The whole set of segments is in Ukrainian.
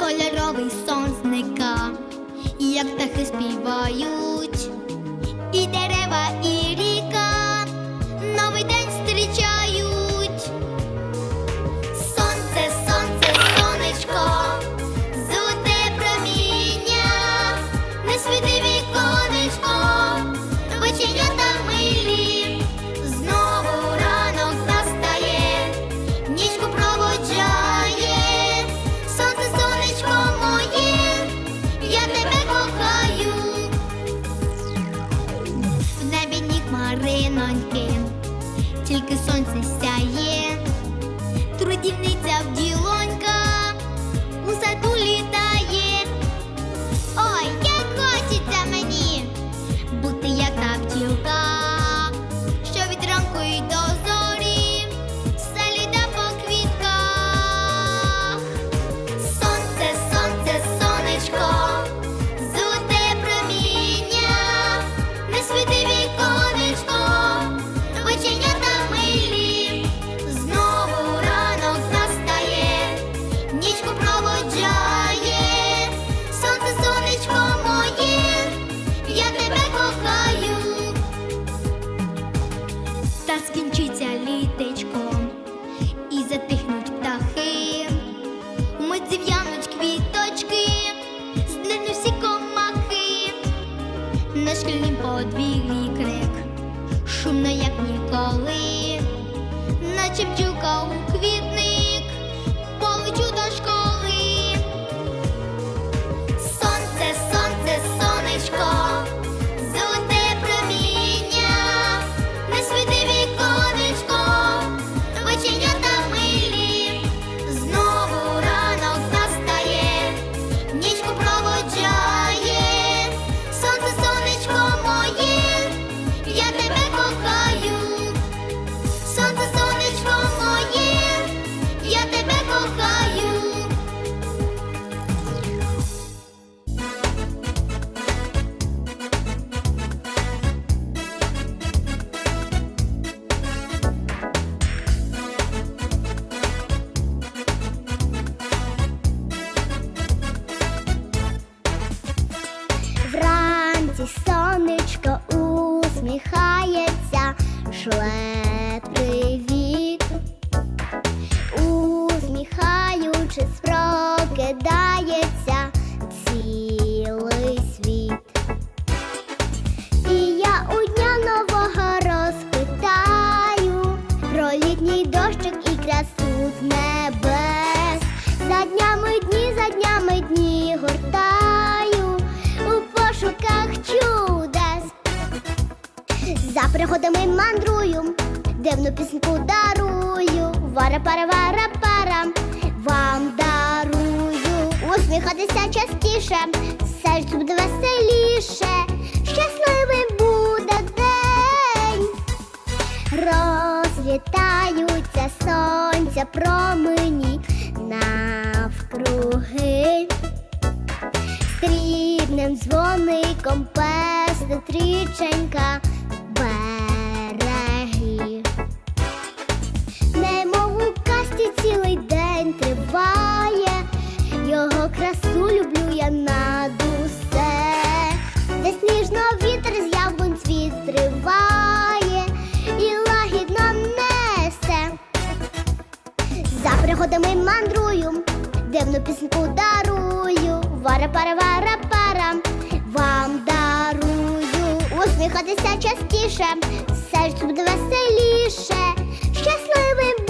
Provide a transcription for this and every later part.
кольоровий сон зника, як птахи співають, хмариноньки, тільки як ніколи, наче бджілка у квітник, шле привіт, усміхаючись, прокидається цілий світ. І я у дня нового розпитаю про літній дощик і красу з небес. Пригодами мандрую, дивну пісеньку дарую. Вара пара вара пара вам дарую. Усміхатися частіше, серцю буде веселіше. Щасливий буде день. Розлітаються сонця промені навкруги. Срібним дзвоником песне тріченька люблю я над усе, де сніжно вітер з яблунь цвіт зриває і лагідно несе. За пригодами мандрую, дивну пісеньку дарую. Вара пара вара пара вам дарую. Усміхатися частіше, серцю буде веселіше. Щасливий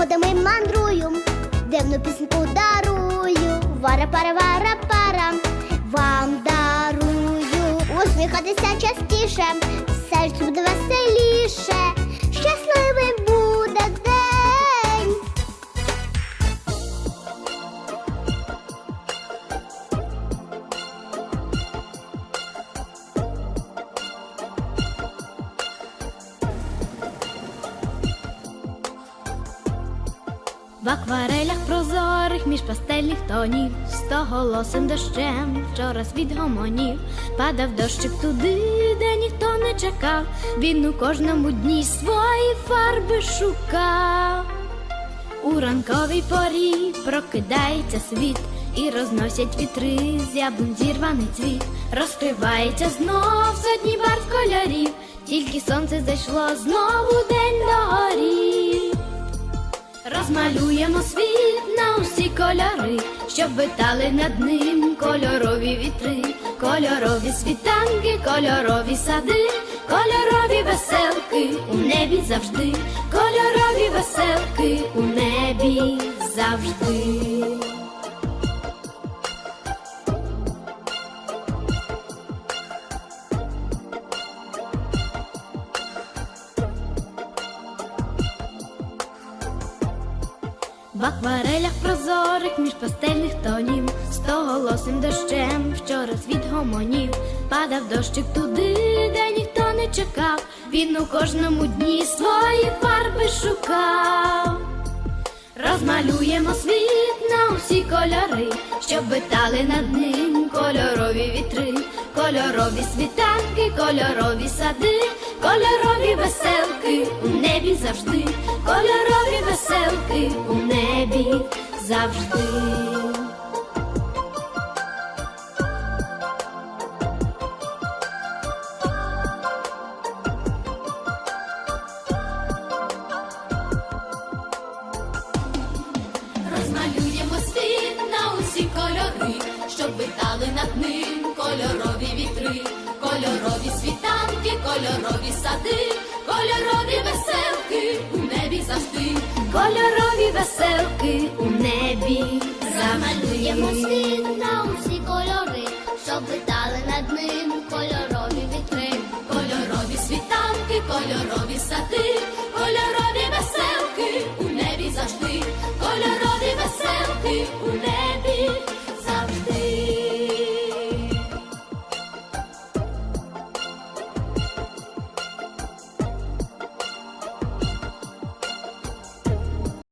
пригодами мандрую, дивну пісеньку дарую. Вара пара вара пара вам дарую. Усміхатися частіше, серцю буде веселіше. Щасливий В акварелях прозорих між пастельних тонів, стоголосим дощем вчора світ гомонів, падав дощик туди, де ніхто не чекав. Він у кожному дні свої фарби шукав. У ранковій порі прокидається світ і розносять вітри з яблунь зірваний цвіт. Розкривається знов сотні барв кольорів, тільки сонце зайшло знову день догорів. Розмалюємо світ на усі кольори, щоб витали над ним кольорові вітри, кольорові світанки, кольорові сади, кольорові веселки у небі завжди, кольорові веселки у небі завжди. В акварелях прозорих між пастельних тонів, стоголосим дощем вчора світ гомонів, падав дощик туди, де ніхто не чекав. Він у кожному дні свої фарби шукав. Розмалюємо світ на усі кольори, щоб витали над ним кольорові вітри, кольорові світанки, кольорові сади, кольорові веселки у небі завжди, кольорові веселки у небі завжди. Кольорові сади, кольорові веселки у небі завжди. Кольорові веселки у небі Замалюємо світ на усі кольори, щоб летали над ним кольорові вітри. Кольорові світанки, кольорові сади,